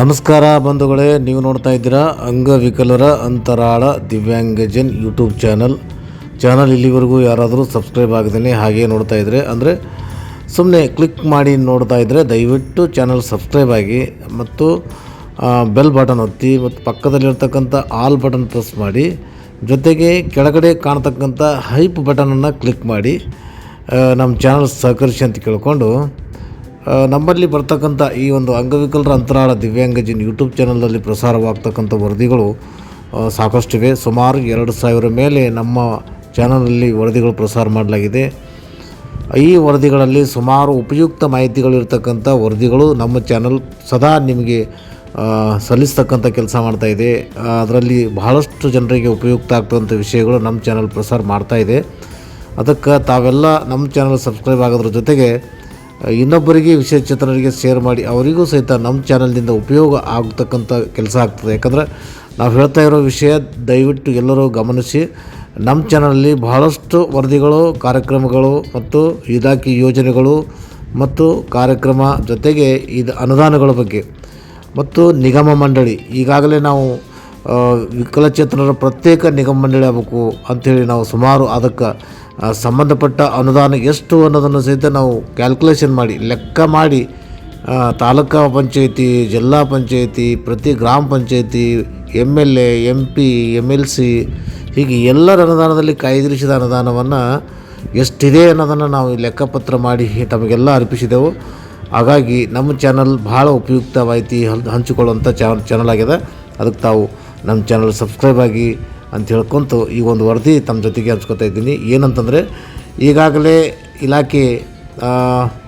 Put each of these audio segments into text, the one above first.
ನಮಸ್ಕಾರ ಬಂಧುಗಳೇ, ನೀವು ನೋಡ್ತಾ ಇದ್ದೀರಾ ಅಂಗವಿಕಲರ ಅಂತರಾಳ ದಿವ್ಯಾಂಗಜನ್ ಯೂಟ್ಯೂಬ್ ಚಾನಲ್. ಚಾನಲ್ ಇಲ್ಲಿವರೆಗೂ ಯಾರಾದರೂ ಸಬ್ಸ್ಕ್ರೈಬ್ ಆಗಿದ್ದೀನಿ ಹಾಗೆ ನೋಡ್ತಾ ಇದ್ದರೆ ಅಂದರೆ ಸುಮ್ಮನೆ ಕ್ಲಿಕ್ ಮಾಡಿ ನೋಡ್ತಾ ಇದ್ದರೆ ದಯವಿಟ್ಟು ಚಾನಲ್ ಸಬ್ಸ್ಕ್ರೈಬ್ ಆಗಿ, ಮತ್ತು ಬೆಲ್ ಬಟನ್ ಒತ್ತಿ, ಮತ್ತು ಪಕ್ಕದಲ್ಲಿರ್ತಕ್ಕಂಥ ಆಲ್ ಬಟನ್ ಪ್ರೆಸ್ ಮಾಡಿ, ಜೊತೆಗೆ ಕೆಳಗಡೆ ಕಾಣ್ತಕ್ಕಂಥ ಹೈಪ್ ಬಟನನ್ನು ಕ್ಲಿಕ್ ಮಾಡಿ ನಮ್ಮ ಚಾನಲ್ ಸಹಕರಿಸಿ ಅಂತ ಕೇಳಿಕೊಂಡು ನಮ್ಮಲ್ಲಿ ಬರ್ತಕ್ಕಂಥ ಈ ಒಂದು ಅಂಗವಿಕಲರ ಅಂತರಾಳ ದಿವ್ಯಾಂಗಜಿನ್ ಯೂಟ್ಯೂಬ್ ಚಾನಲ್ನಲ್ಲಿ ಪ್ರಸಾರವಾಗ್ತಕ್ಕಂಥ ವರದಿಗಳು ಸಾಕಷ್ಟಿವೆ. ಸುಮಾರು ಎರಡು ಸಾವಿರ ಮೇಲೆ ನಮ್ಮ ಚಾನಲಲ್ಲಿ ವರದಿಗಳು ಪ್ರಸಾರ ಮಾಡಲಾಗಿದೆ. ಈ ವರದಿಗಳಲ್ಲಿ ಸುಮಾರು ಉಪಯುಕ್ತ ಮಾಹಿತಿಗಳಿರ್ತಕ್ಕಂಥ ವರದಿಗಳು ನಮ್ಮ ಚಾನಲ್ ಸದಾ ನಿಮಗೆ ಸಲ್ಲಿಸ್ತಕ್ಕಂಥ ಕೆಲಸ ಮಾಡ್ತಾಯಿದೆ ಅದರಲ್ಲಿ ಬಹಳಷ್ಟು ಜನರಿಗೆ ಉಪಯುಕ್ತ ಆಗ್ತಕ್ಕಂಥ ವಿಷಯಗಳು ನಮ್ಮ ಚಾನಲ್ ಪ್ರಸಾರ ಮಾಡ್ತಾ ಇದೆ. ಅದಕ್ಕೆ ತಾವೆಲ್ಲ ನಮ್ಮ ಚಾನಲ್ ಸಬ್ಸ್ಕ್ರೈಬ್ ಆಗೋದ್ರ ಜೊತೆಗೆ ಇನ್ನೊಬ್ಬರಿಗೆ ವಿಷಯ ವಿಶೇಷಚೇತನರಿಗೆ ಶೇರ್ ಮಾಡಿ ಅವರಿಗೂ ಸಹಿತ ನಮ್ಮ ಚಾನಲ್ನಿಂದ ಉಪಯೋಗ ಆಗ್ತಕ್ಕಂಥ ಕೆಲಸ ಆಗ್ತದೆ. ಯಾಕಂದರೆ ನಾವು ಹೇಳ್ತಾ ಇರೋ ವಿಷಯ ದಯವಿಟ್ಟು ಎಲ್ಲರೂ ಗಮನಿಸಿ. ನಮ್ಮ ಚಾನಲಲ್ಲಿ ಬಹಳಷ್ಟು ವರದಿಗಳು, ಕಾರ್ಯಕ್ರಮಗಳು ಮತ್ತು ಇಲಾಖೆ ಯೋಜನೆಗಳು ಮತ್ತು ಕಾರ್ಯಕ್ರಮ ಜೊತೆಗೆ ಇದು ಅನುದಾನಗಳ ಬಗ್ಗೆ ಮತ್ತು ನಿಗಮ ಮಂಡಳಿ. ಈಗಾಗಲೇ ನಾವು ವಿಕಲಚೇತನರ ಪ್ರತ್ಯೇಕ ನಿಗಮ ಮಂಡಳಿ ಆಗಬೇಕು ಅಂಥೇಳಿ ನಾವು ಸುಮಾರು ಅದಕ್ಕೆ ಸಂಬಂಧಪಟ್ಟ ಅನುದಾನ ಎಷ್ಟು ಅನ್ನೋದನ್ನು ಸಹಿತ ನಾವು ಕ್ಯಾಲ್ಕುಲೇಷನ್ ಮಾಡಿ, ಲೆಕ್ಕ ಮಾಡಿ ತಾಲೂಕಾ ಪಂಚಾಯತಿ, ಜಿಲ್ಲಾ ಪಂಚಾಯಿತಿ, ಪ್ರತಿ ಗ್ರಾಮ panchayat M L A M P M L C ಹೀಗೆ ಎಲ್ಲರ ಅನುದಾನದಲ್ಲಿ ಕಾಯ್ದಿರಿಸಿದ ಅನುದಾನವನ್ನು ಎಷ್ಟಿದೆ ಅನ್ನೋದನ್ನು ನಾವು ಲೆಕ್ಕಪತ್ರ ಮಾಡಿ ತಮಗೆಲ್ಲ ಅರ್ಪಿಸಿದೆವು. ಹಾಗಾಗಿ ನಮ್ಮ ಚಾನಲ್ ಭಾಳ ಉಪಯುಕ್ತ ಮಾಹಿತಿ ಹಂ ಹಂಚಿಕೊಳ್ಳುವಂಥ ಚಾನಲ್ ಚಾನಲ್ ಆಗಿದೆ. ಅದಕ್ಕೆ ತಾವು ನಮ್ಮ ಚಾನಲ್ ಸಬ್ಸ್ಕ್ರೈಬ್ ಆಗಿ ಅಂತ ಹೇಳ್ಕೊತು. ಈ ಒಂದು ವರದಿ ತಮ್ಮ ಜೊತೆಗೆ ಹಂಚ್ಕೊತಾ ಇದ್ದೀನಿ. ಏನಂತಂದರೆ, ಈಗಾಗಲೇ ಇಲಾಖೆ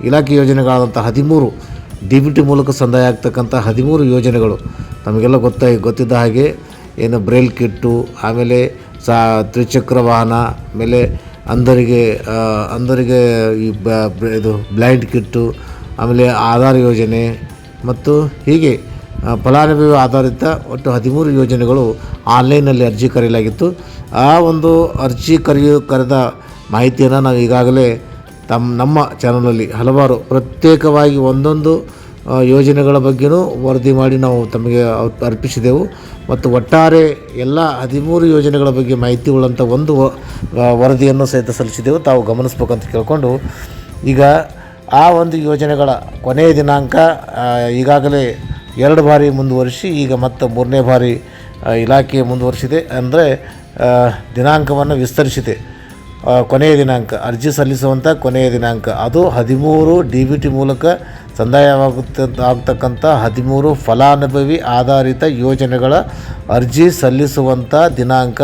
ಇಲಾಖೆ ಯೋಜನೆಗಳಾದಂಥ ಹದಿಮೂರು ಡಿ ಬಿ ಟಿ ಮೂಲಕ ಸಂದಾಯ ಆಗ್ತಕ್ಕಂಥ ಹದಿಮೂರು ಯೋಜನೆಗಳು ನಮಗೆಲ್ಲ ಗೊತ್ತ, ಗೊತ್ತಿದ್ದ ಹಾಗೆ ಏನು ಬ್ರೈಲ್ ಕಿಟ್ಟು, ಆಮೇಲೆ ಸಾ, ತ್ರಿಚಕ್ರ ವಾಹನ, ಆಮೇಲೆ ಅಂದರಿಗೆ ಅಂಧರಿಗೆ ಈ ಇದು ಬ್ಲೈಂಡ್ ಕಿಟ್ಟು, ಆಮೇಲೆ ಆಧಾರ್ ಯೋಜನೆ ಮತ್ತು ಹೀಗೆ. ಫಲಾನುಭವಿ ಆಧಾರಿತ ಒಟ್ಟು ಹದಿಮೂರು ಯೋಜನೆಗಳು ಆನ್ಲೈನಲ್ಲಿ ಅರ್ಜಿ ಕರೆಯಲಾಗಿತ್ತು. ಆ ಒಂದು ಅರ್ಜಿ ಕರೆಯು, ಕರೆದ ಮಾಹಿತಿಯನ್ನು ನಾವು ಈಗಾಗಲೇ ತಮ್ಮ ನಮ್ಮ ಚಾನಲಲ್ಲಿ ಹಲವಾರು ಪ್ರತ್ಯೇಕವಾಗಿ ಒಂದೊಂದು ಯೋಜನೆಗಳ ಬಗ್ಗೆಯೂ ವರದಿ ಮಾಡಿ ನಾವು ತಮಗೆ ಅರ್ಪ್- ಅರ್ಪಿಸಿದೆವು. ಮತ್ತು ಒಟ್ಟಾರೆ ಎಲ್ಲ ಹದಿಮೂರು ಯೋಜನೆಗಳ ಬಗ್ಗೆ ಮಾಹಿತಿ ಉಳ್ಳಂಥ ಒಂದು ವರದಿಯನ್ನು ಸಹಿತ ಸಲ್ಲಿಸಿದೆವು. ತಾವು ಗಮನಿಸ್ಬೇಕಂತ ಕೇಳಿಕೊಂಡು ಈಗ ಆ ಒಂದು ಯೋಜನೆಗಳ ಕೊನೆಯ ದಿನಾಂಕ ಈಗಾಗಲೇ ಎರಡು ಬಾರಿ ಮುಂದುವರಿಸಿ ಈಗ ಮತ್ತೆ ಮೂರನೇ ಬಾರಿ ಇಲಾಖೆ ಮುಂದುವರಿಸಿದೆ ಅಂದರೆ ದಿನಾಂಕವನ್ನು ವಿಸ್ತರಿಸಿದೆ. ಕೊನೆಯ ದಿನಾಂಕ, ಅರ್ಜಿ ಸಲ್ಲಿಸುವಂಥ ಕೊನೆಯ ದಿನಾಂಕ. ಅದು ಹದಿಮೂರು ಡಿ ಬಿ ಟಿ ಮೂಲಕ ಸಂದಾಯವಾಗುತ್ತೆ ಆಗ್ತಕ್ಕಂಥ ಹದಿಮೂರು ಫಲಾನುಭವಿ ಆಧಾರಿತ ಯೋಜನೆಗಳ ಅರ್ಜಿ ಸಲ್ಲಿಸುವಂಥ ದಿನಾಂಕ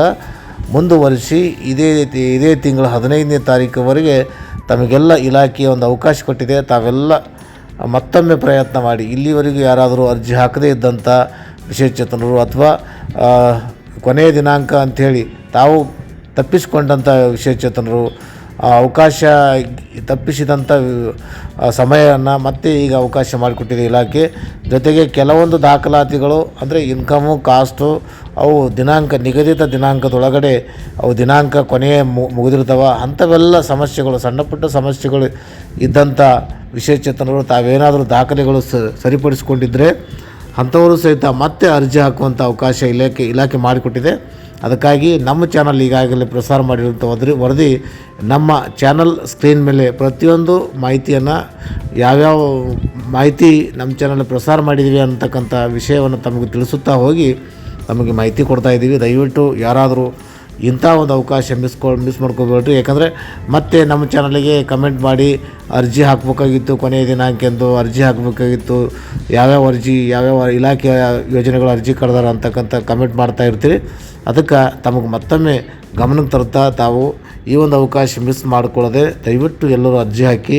ಮುಂದುವರಿಸಿ, ಇದೇ ಇದೇ ತಿಂಗಳ ಹದಿನೈದನೇ ತಾರೀಕುವರೆಗೆ ತಮಗೆಲ್ಲ ಇಲಾಖೆಯ ಒಂದು ಅವಕಾಶ ಕೊಟ್ಟಿದೆ. ತಾವೆಲ್ಲ ಮತ್ತೊಮ್ಮೆ ಪ್ರಯತ್ನ ಮಾಡಿ. ಇಲ್ಲಿವರೆಗೂ ಯಾರಾದರೂ ಅರ್ಜಿ ಹಾಕದೇ ಇದ್ದಂಥ ವಿಶೇಷಚೇತನರು ಅಥವಾ ಕೊನೆಯ ದಿನಾಂಕ ಅಂಥೇಳಿ ತಾವು ತಪ್ಪಿಸಿಕೊಂಡಂಥ ವಿಶೇಷಚೇತನರು ಆ ಅವಕಾಶ ತಪ್ಪಿಸಿದಂಥ ಸಮಯವನ್ನು ಮತ್ತೆ ಈಗ ಅವಕಾಶ ಮಾಡಿಕೊಟ್ಟಿದೆ ಇಲಾಖೆ. ಜೊತೆಗೆ ಕೆಲವೊಂದು ದಾಖಲಾತಿಗಳು, ಅಂದರೆ ಇನ್ಕಮು ಕಾಸ್ಟು ಅವು ದಿನಾಂಕ, ನಿಗದಿತ ದಿನಾಂಕದೊಳಗಡೆ ಅವು ದಿನಾಂಕ ಕೊನೆಯ ಮುಗಿದಿರ್ತವೆ. ಅಂಥವೆಲ್ಲ ಸಮಸ್ಯೆಗಳು, ಸಣ್ಣ ಪುಟ್ಟ ಸಮಸ್ಯೆಗಳು ಇದ್ದಂಥ ವಿಶೇಷಚೇತನರು ತಾವೇನಾದರೂ ದಾಖಲೆಗಳು ಸರಿಪಡಿಸಿಕೊಂಡಿದ್ದರೆ ಅಂಥವರು ಸಹಿತ ಮತ್ತೆ ಅರ್ಜಿ ಹಾಕುವಂಥ ಅವಕಾಶ ಇಲಾಖೆ ಇಲಾಖೆ ಮಾಡಿಕೊಟ್ಟಿದೆ. ಅದಕ್ಕಾಗಿ ನಮ್ಮ ಚಾನಲ್ ಈಗಾಗಲೇ ಪ್ರಸಾರ ಮಾಡಿರುವಂಥ ವದ್ರಿ ವರದಿ ನಮ್ಮ ಚಾನಲ್ ಸ್ಕ್ರೀನ್ ಮೇಲೆ ಪ್ರತಿಯೊಂದು ಮಾಹಿತಿಯನ್ನು ಯಾವ್ಯಾವ ಮಾಹಿತಿ ನಮ್ಮ ಚಾನಲ್ ಪ್ರಸಾರ ಮಾಡಿದ್ದೀವಿ ಅಂತಕ್ಕಂಥ ವಿಷಯವನ್ನು ತಮಗೆ ತಿಳಿಸುತ್ತಾ ಹೋಗಿ ತಮಗೆ ಮಾಹಿತಿ ಕೊಡ್ತಾ ಇದ್ದೀವಿ ದಯವಿಟ್ಟು ಯಾರಾದರೂ ಇಂಥ ಒಂದು ಅವಕಾಶ ಮಿಸ್ಕೊ ಮಿಸ್ ಮಾಡ್ಕೋಬೇಡ್ರಿ. ಯಾಕಂದರೆ ಮತ್ತೆ ನಮ್ಮ ಚಾನಲಿಗೆ ಕಮೆಂಟ್ ಮಾಡಿ ಅರ್ಜಿ ಹಾಕಬೇಕಾಗಿತ್ತು ಕೊನೆಯ ದಿನಾಂಕೆಂದು, ಅರ್ಜಿ ಹಾಕಬೇಕಾಗಿತ್ತು. ಯಾವ್ಯಾವ ಅರ್ಜಿ, ಯಾವ್ಯಾವ ಇಲಾಖೆಯ ಯೋಜನೆಗಳ ಅರ್ಜಿ ಕರೆದಾರ ಅಂತಕ್ಕಂಥ ಕಮೆಂಟ್ ಮಾಡ್ತಾ ಇರ್ತೀರಿ. ಅದಕ್ಕೆ ತಮಗೆ ಮತ್ತೊಮ್ಮೆ ಗಮನಕ್ಕೆ ತರ್ತಾ ತಾವು ಈ ಒಂದು ಅವಕಾಶ ಮಿಸ್ ಮಾಡಿಕೊಳ್ಳದೆ ದಯವಿಟ್ಟು ಎಲ್ಲರೂ ಅರ್ಜಿ ಹಾಕಿ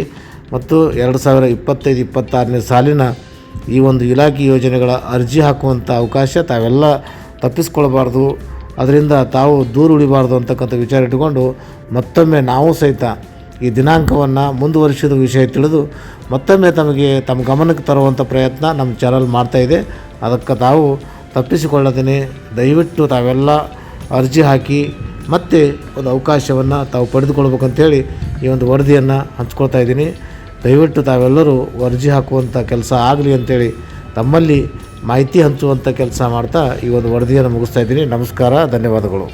ಮತ್ತು ಎರಡು ಸಾವಿರ ಇಪ್ಪತ್ತೈದು, ಇಪ್ಪತ್ತಾರನೇ ಸಾಲಿನ ಈ ಒಂದು ಇಲಾಖೆ ಯೋಜನೆಗಳ ಅರ್ಜಿ ಹಾಕುವಂಥ ಅವಕಾಶ ತಾವೆಲ್ಲ ತಪ್ಪಿಸ್ಕೊಳ್ಬಾರ್ದು. ಅದರಿಂದ ತಾವು ದೂರ ಉಳಿಬಾರ್ದು ಅಂತಕ್ಕಂಥ ವಿಚಾರ ಇಟ್ಟುಕೊಂಡು ಮತ್ತೊಮ್ಮೆ ನಾವು ಸಹಿತ ಈ ದಿನಾಂಕವನ್ನು ಮುಂದುವರಿಸಿದ ವಿಷಯ ತಿಳಿದು ಮತ್ತೊಮ್ಮೆ ತಮಗೆ ತಮ್ಮ ಗಮನಕ್ಕೆ ತರುವಂಥ ಪ್ರಯತ್ನ ನಮ್ಮ ಚಾನಲ್ ಮಾಡ್ತಾಯಿದೆ ಅದಕ್ಕೆ ತಾವು ತಪ್ಪಿಸಿಕೊಳ್ಳದೇನೆ. ದಯವಿಟ್ಟು ತಾವೆಲ್ಲ ಅರ್ಜಿ ಹಾಕಿ ಮತ್ತೆ ಒಂದು ಅವಕಾಶವನ್ನು ತಾವು ಪಡೆದುಕೊಳ್ಬೇಕಂತೇಳಿ ಈ ಒಂದು ವರದಿಯನ್ನು ಹಂಚ್ಕೊಳ್ತಾ ಇದ್ದೀನಿ. ದಯವಿಟ್ಟು ತಾವೆಲ್ಲರೂ ಅರ್ಜಿ ಹಾಕುವಂಥ ಕೆಲಸ ಆಗಲಿ ಅಂತೇಳಿ ತಮ್ಮಲ್ಲಿ ಮಾಹಿತಿ ಹಂಚುವಂಥ ಕೆಲಸ ಮಾಡ್ತಾ ಈ ಒಂದು ವರದಿಯನ್ನು ಮುಗಿಸ್ತಾ ಇದ್ದೀನಿ. ನಮಸ್ಕಾರ ಧನ್ಯವಾದಗಳು.